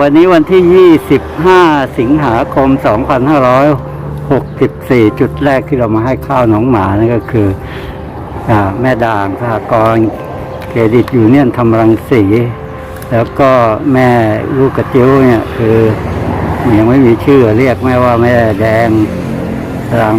วันนี้วันที่ 25 สิงหาคม 2564 จุดแรกที่เรามาให้ข้าวน้องหมานั่นก็คืออแม่ด่างสหกรณ์เครดิตยูเนียนทำรังสี แล้วก็แม่ลูกกระจิ้วเนี่ยคือยังไม่มีชื่อเรียกแม่ว่าแม่แดงหลัง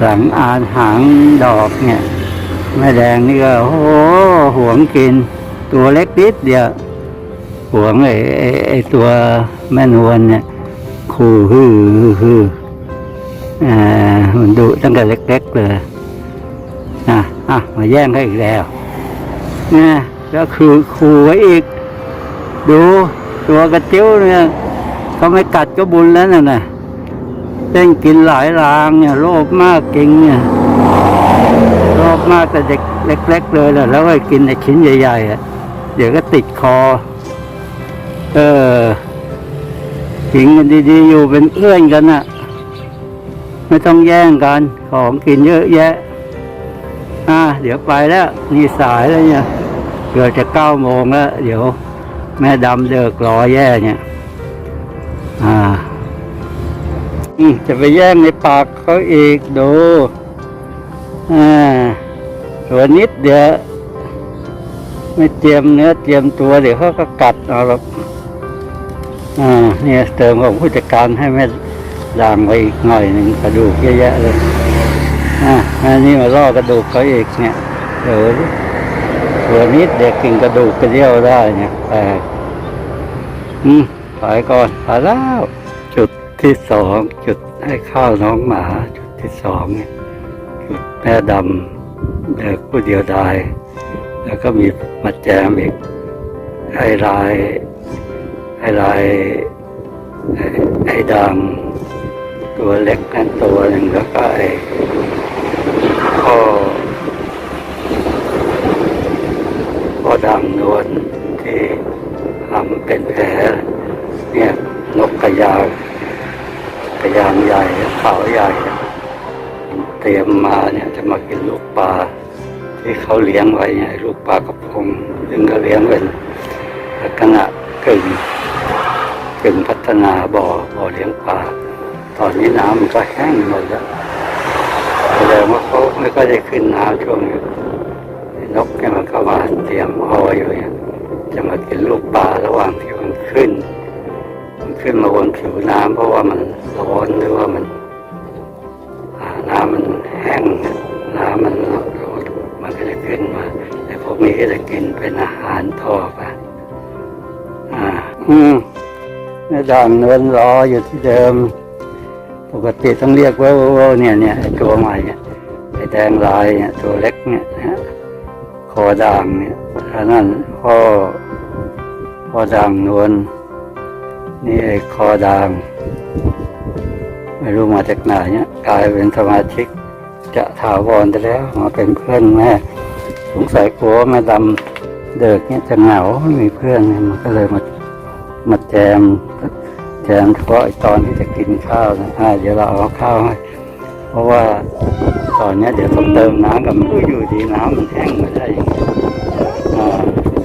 หลังอานหางดอกเนี่ย แม่แดงนี่ก็โอ้โหหวงกินตัวเล็กนิดเดียว หวงไอ้ไอ้ไอ้ตัวแม่นวลเนี่ยขู่ฮือฮือฮืออ่ามันดุตั้งแต่เล็กๆเลยนะอะมาแย่งเขาอีกแล้วนะก็คือขู่ไว้อีก ดูตัวกระจิ้วเนี่ยเขาไม่กัดก็บุญแล้วน่ะนะเต้นกินหลายรางเนี่ยโลภมากจริงเนี่ยโลภมากแต่เด็กเล็ก ๆ เลยนะแล้วก็กินในชิ้นใหญ่ๆอะเดี๋ยวก็ติดคอ เออกินกันดีๆ อยู่เป็นเพื่อนกันน่ะ ไม่ต้องแย่งกัน ของกินเยอะแยะ อ่า เดี๋ยวไปแล้วนี่สายแล้วเนี่ยเกือบจะเก้าโมงแล้ว เดี๋ยว แม่ดำเดิกรอแย่เนี่ย อ่าอืมจะไปแย่งในปากเขาอีกดูอ่าตัวนิดเดียวไม่เตรียมเนื้อเตรียมตัวเดี๋ยวเขาก็กัดเอาหรอก อ่าเนี่ยเติมของผู้จัดการให้แม่ด่างไปอีกหน่อยหนึ่งกระดูกเยอะแยะเลยอ่าอันนี้มาล่อกระดูกเขาอีกเนี่ยเดี๋ยวตัวนิดเด็กกินกระดูกกระเดี่ยวได้เนี่ยแปลกอืมไปก่อนไปแล้ว จุดที่สองจุดให้ข้าวน้องหมา จุดที่สองเนี่ยจุดแม่ดำเด็กผู้เดียวดาย แล้วก็มีมาแจมอีกไอ้ลาย ไอ้ลายไอ้ไอ้ดำตัวเล็กนั่นตัวหนึ่งแล้วก็ไอ้ข้อข้อดำนวลที่ทำเป็นแผลเนี่ยนกกระยางกระยางใหญ่ขาใหญ่ เตรียมมาเนี่ยจะมากินลูกปลาที่เขาเลี้ยงไว้เนี่ยลูกปลากระพงซึ่งก็เลี้ยงเป็นลักษณะกึ่ง กึ่งพัฒนาบ่อบ่อเลี้ยงปลาตอนนี้น้ำมันก็แห้งหมดแล้วแสดงว่าเขาไม่ก็ได้ขึ้นน้ำช่วงนี้นกเนี่ยมันก็มาเตรียมเอาไว้อยู่เนี่ยจะมากินลูกปลาระหว่างที่มันขึ้น มันขึ้นมาบนผิวน้ำเพราะว่ามันร้อนหรือว่ามันน้ำมันแห้งน้ำมันลดลงมันก็จะขึ้นมาแต่พวกนี้ก็จะกินเป็นอาหารต่อไปอ่า อืม ด่างเนินรออยู่ที่เดิม ปกติต้องเรียกว่าเนี่ยเนี่ยตัวใหม่เนี่ยไอแดงลายเนี่ยตัวเล็กเนี่ยนะคอด่างเนี่ยอันนั้นพ่อพ่อด่างนวลนี่ไอคอด่างไม่รู้มาจากไหนเนี่ยกลายเป็นสมาชิกจะถาวรไปแล้วมาเป็นเพื่อนแม่สงสัยกลัวแม่ดำเดิกเนี่ยจะเหงาไม่มีเพื่อนเนี่ยมันก็เลยมา มาแจมแจมเฉพาะไอ้ตอนที่จะกินข้าวนะอ่าเดี๋ยวเราเอาข้าวให้เพราะว่าตอนเนี้ยเดี๋ยวต้องเติมน้ำกับมันอยู่ดีน้ำมันแห้งไม่ได้อย่างเงี้ยอ่า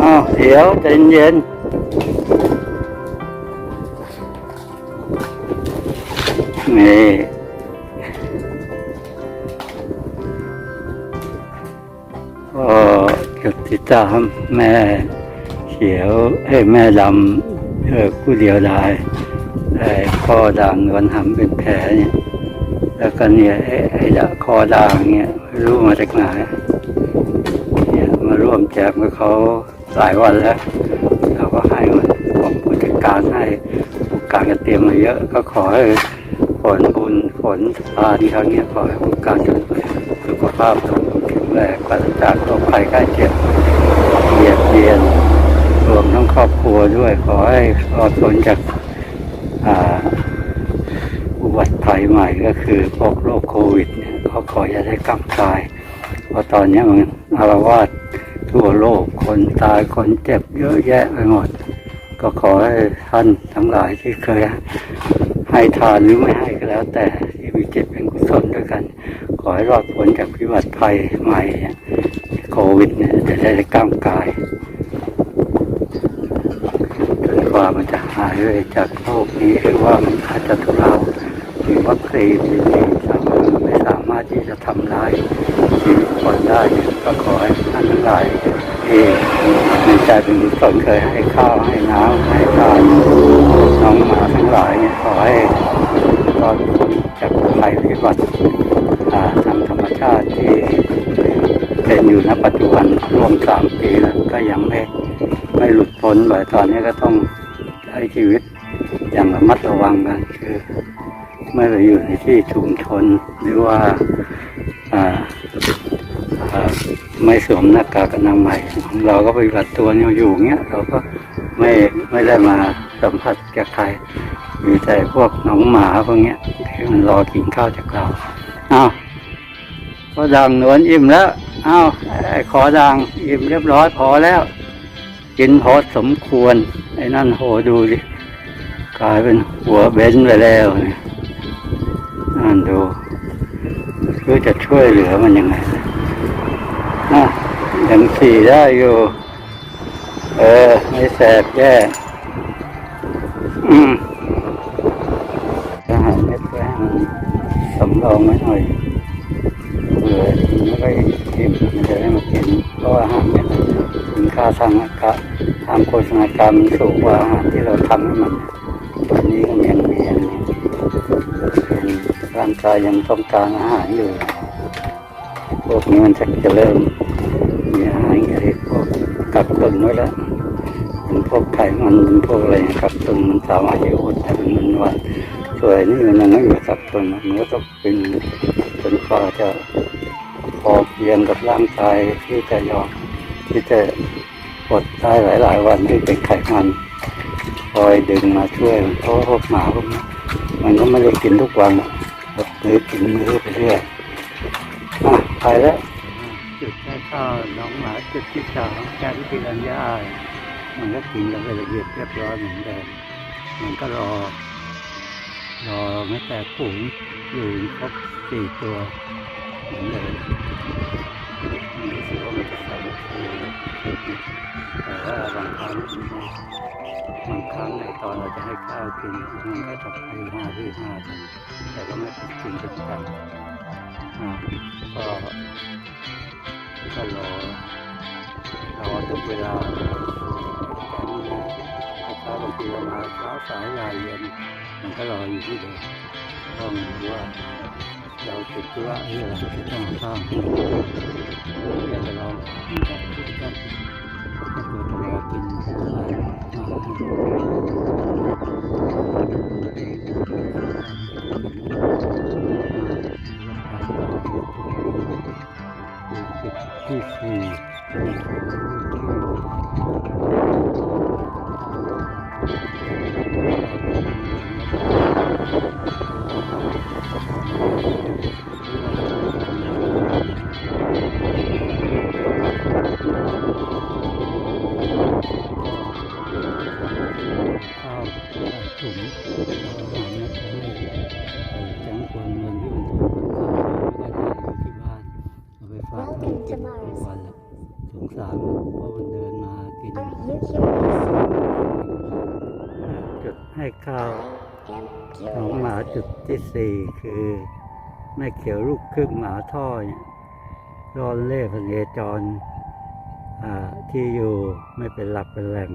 อ้าวเดี๋ยวใจเย็นนี่ก็จุดที่ตามแม่เขียวเอ้แม่ดำ เออผู้เดียวดายไอ้คอด่างนวลหำเป็นแผลเนี่ย แล้วก็เนี่ยไอ้ไอ้ดะคอด่างเนี่ยรู้มาจากไหนเนี่ยมาร่วมแจกกับเขาหลายวันแล้วเราก็ให้มันผมผู้จัดการให้ผู้การก็เตรียมมาเยอะก็ขอให้ผลบุญผลทานครั้งเนี้ยขอให้ผู้การจนสุขภาพสมบูรณ์แข็งแรงปราศจากโรคภัยไข้เจ็บเบียดเบียน รวมทั้งครอบครัวด้วย ขอให้รอดพ้นจากอุบัติภัยใหม่ก็คือพวกโรคโควิดเนี่ยขาขออย่าได้กำกาย เพราะตอนนี้มันอารวาสทั่วโลกคนตายคนเจ็บเยอะแยะไปหมด ก็ขอให้ท่านทั้งหลายที่เคยให้ทานหรือไม่ให้ก็แล้ว แต่ที่มีเจ็บเป็นกุศลด้วยกัน ขอให้รอดพ้นจากพิบัติภัยใหม่โควิดเนี่ยจะได้กล้ามกาย ว่ามันจะหายไปจากโรคนี้หรือว่ามันอาจจะทุเลาหรือวัคซีนที่มีสามารถไม่สามารถที่จะทำร้ายชีวิตคนได้ก็ขอให้ท่านทั้งหลายที่ในใจเป็นกุศลเคยให้ข้าวให้น้ำให้ทานน้องหมาทั้งหลายเนี่ยขอให้รอดพ้นจากภัยพิบัติทางธรรมชาติที่เป็นอยู่ณปัจจุบันรวมสามปีแล้วก็ยังไม่ไม่หลุดพ้นไปตอนนี้ก็ต้อง ช้ชีวิตอย่างระมัดระวังกันคือไม่ไปอยู่ในที่ชุมชนหรือว่าไม่สวมหน้ากากอนามัยของเราก็ปฏิบัติตัวเนี่ยอยู่เงี้ยเราก็ไม่ไม่ได้มาสัมผัสกับใครมีแต่พวกน้องหมาพวกเนี้ยที่มันรอกินข้าวจากเราอ้าวพอดังนวลอิ่มแล้วอ้าวขอดังอิ่มเรียบร้อยพอแล้ว กินพอสมควร ไอ้นั่นโหดูดิ กลายเป็นหัวเบนไปแล้วนี่นั่นดูคือจะช่วยเหลือมันยังไงอะยังขี่ได้อยู่ เออ ไม่แสบแย่อืมอาหารเม็ดก็ให้มันสำรองไว้หน่อยเผื่อมันไม่ค่อยอิ่มมันจะได้มากินเพราะอาหารเม็ด คุณค่าทางอากาศทางโภชนาการมันสูงกว่าอาหารที่เราทำให้มันตอนนี้ก็ยังมีอันนี้เป็นร่างกายยังต้องการอาหารอยู่ พวกนี้มันจะจะเริ่มมีอาหารอะไรพวกกักตุนไว้แล้วเป็นพวกไขมันเป็นพวกอะไรกักตุนมันสามารถจะอดได้เป็นมันวันส่วนนี้มันยังไม่อยู่กักตุนมันก็ต้องเป็นจนกว่าจะพอเพียงกับร่างกายที่จะยอม ที่จะอดได้หลายๆวันที่เป็นไขมันคอยดึงมาช่วยเพราะพวกหมาพวกนี้มันก็ไม่ได้กินทุกวันหรอกหรือกินมื้อไปเรื่อยอะไปแล้วจุดแค่ข้าวน้องหมาจุดที่สามแค่ที่รัญญามันก็กินกันไปละเอียดเรียบร้อยเหมือนเดิมมันก็รอ รอไม่แต่ฝูงอยู่ครบสี่ตัวเหมือนเดิม แต่ว่าบางครั้งบางครั้งในตอนเราจะให้ข้าวกินมันก็จะไปห้าที่ห้ากันแต่ก็ไม่เป็นกินเป็นกันก็ก็รอรอทุกเวลาแต่นี่นะถ้าบางทีเรามาเช้าสายลายเย็นมันก็รออยู่ที่เดิมต้องรู้ว่า เราติดธุระที่เราจะต้องเอาข้ามอยากจะลองที่จะที่จะถ้าเกิดจะรอกินอะไข้าว I am น้องหมาจุดที่สี่คือ แม่เขียวลูกครึ่งหมาท่อเนี่ยรอนเล่พเนจรอ่าที่อยู่ไม่เป็นหลักเป็นแหล่ง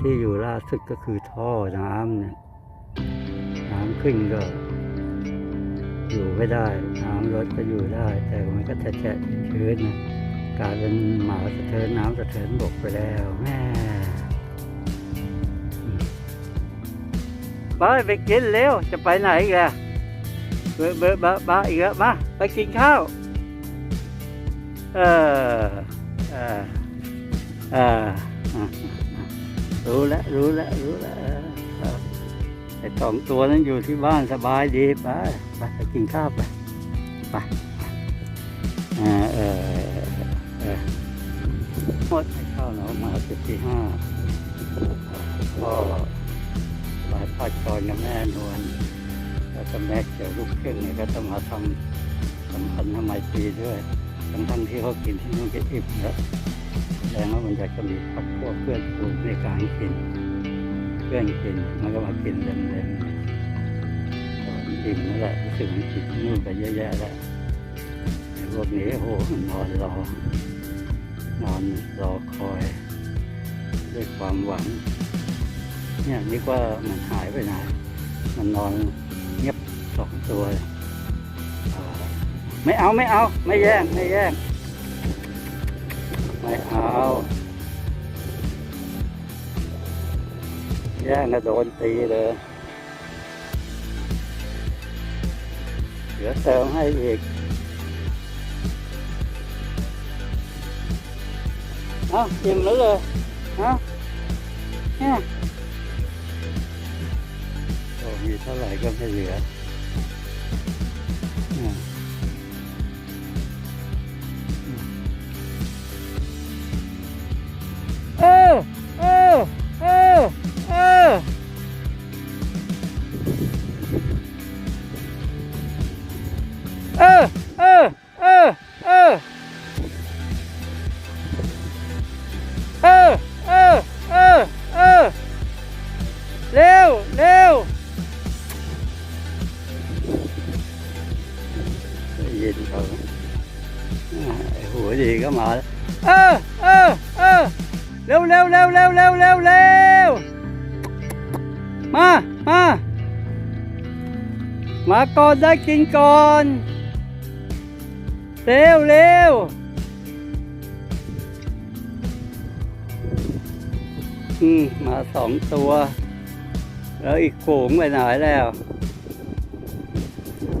ที่อยู่ล่าสุดก็คือท่อน้ำเนี่ยน้ำขึ้นก็ อยู่ไม่ได้ น้ำลดก็อยู่ได้ แต่มันก็จะแฉะชื้นนะกลายเป็นหมาสะเทินน้ำสะเทินบกไปแล้วแม่ ไปไปกินเร็ว จะไปไหนอีกล่ะเบอเบอบ้าบ้าอีกแล้วมาไปกินข้าว เออเออเอออะรู้แล้วรู้แล้วรู้แล้วไอ้สองตัวนั้นอยู่ที่บ้านสบายดีไปไปไปกินข้าวไปไปอ่าเออเออหมดข้าวหนอมาจุดที่ห้าพอ หลายพัดกรกับแม่นวลแล้วก็แม่เขียวลูกครึ่งเนี่ยก็ต้องมาทำสัมพันธ์ทำไมตีด้วย ทั้งทั้งที่เขากินที่นู่นก็อิ่มแล้วแสดงว่ามันอยากจะมีพักพวกเพื่อนฝูงในการกิน เพื่อนกินมันก็มากินเล่นๆก็อิ่มแล้วแหละรู้สึกมันกินนู่นไปเยอะแยะแล้วพวกนี้โหนอนรอนอนรอคอย ด้วยความหวัง เนี่ยนึกว่ามันหายไปไหน มันนอนเงียบสองตัวเลยอ่าไม่เอาไม่เอาไม่แย่งไม่แย่งไม่เอาแย่งก็โดนตีเลยเดี๋ยวเติมให้อีกเอ้าอิ่มแล้วเลยเอ้าเนี่ยโอ้ มีเท่าไหร่ก็ไม่เหลือเออเออเออเออเออเออเออเออเออเออเออเร็วเร็ว ก็มาแล้วเออเออเออเร็วเร็วเร็วเร็วเร็วเร็วเร็วมามามาก่อนได้กินก่อนเร็วเร็วอืมมาสองตัว แล้วอีกฝูงไปไหนแล้ว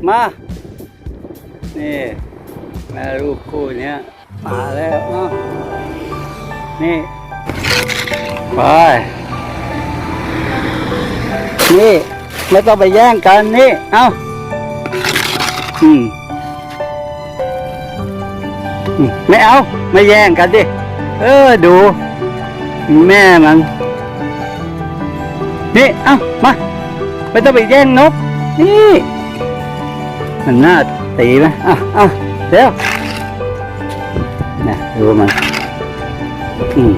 มา นี่ แม่ลูกคู่เนี้ย มาแล้วเอ้านี่ ไป นี่ไม่ต้องไปแย่งกันนี่ เอ้า อืมอืมไม่เอา ไม่แย่งกันดิ เออ ดู แม่มัน นี่ เอ้า มา ไม่ต้องไปแย่งนก นี่ มันน่าตีไหมอะอะเดี๋ยว นะดูมันอืม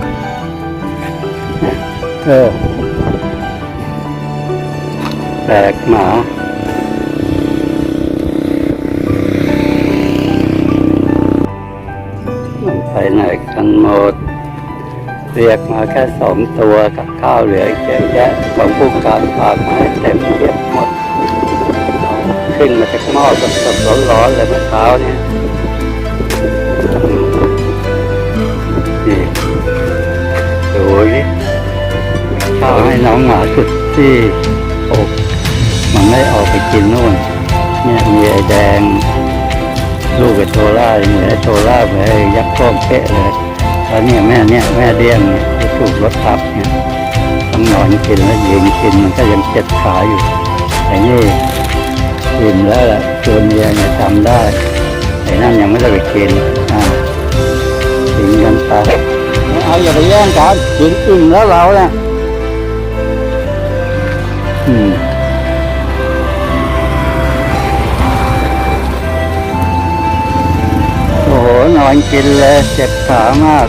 เออแปลกหมาไปไหนกันหมด เรียกมาแค่สองตัวกับข้าวเหลือเยอะแยะของผู้การฝากมาเต็มเทียบหมด ขึ้นมาจากหม้อสดๆร้อนๆเลยเมื่อเช้าเนี่ย ดูนี่ข้าวให้น้องหมาสุดที่อกมันไม่ออกไปกินนู่น เนี่ยมีไอ้แดง ลูกไอ้โทล่าเหมือนไอ้โทล่าเหมือนไอยักษ์โป้งเป๊ะเลยแล้วเนี่ยแม่เนี่ยแม่เลี้ยงเนี่ยถูกรถทับเนี่ยต้องนอนกินแล้วยืนกินมันก็ยังเจ็บขาอยู่ไอ้นี่อิ่มแล้วแหละตัวเมียเนี่ยจำได้ไอ้นั่นยังไม่ได้ไปกินอ่ากินกันไป เอาอย่าไปแย่งกันกินอิ่มแล้วเราเนี่ยอืมโอ้โหนอนกินเลยเจ็บขามาก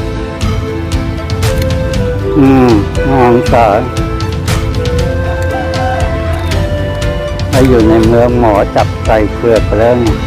อืมน่าสารไปอยู่ในเมืองหมอจับใส่เปลือกไปแล้วเนี่ย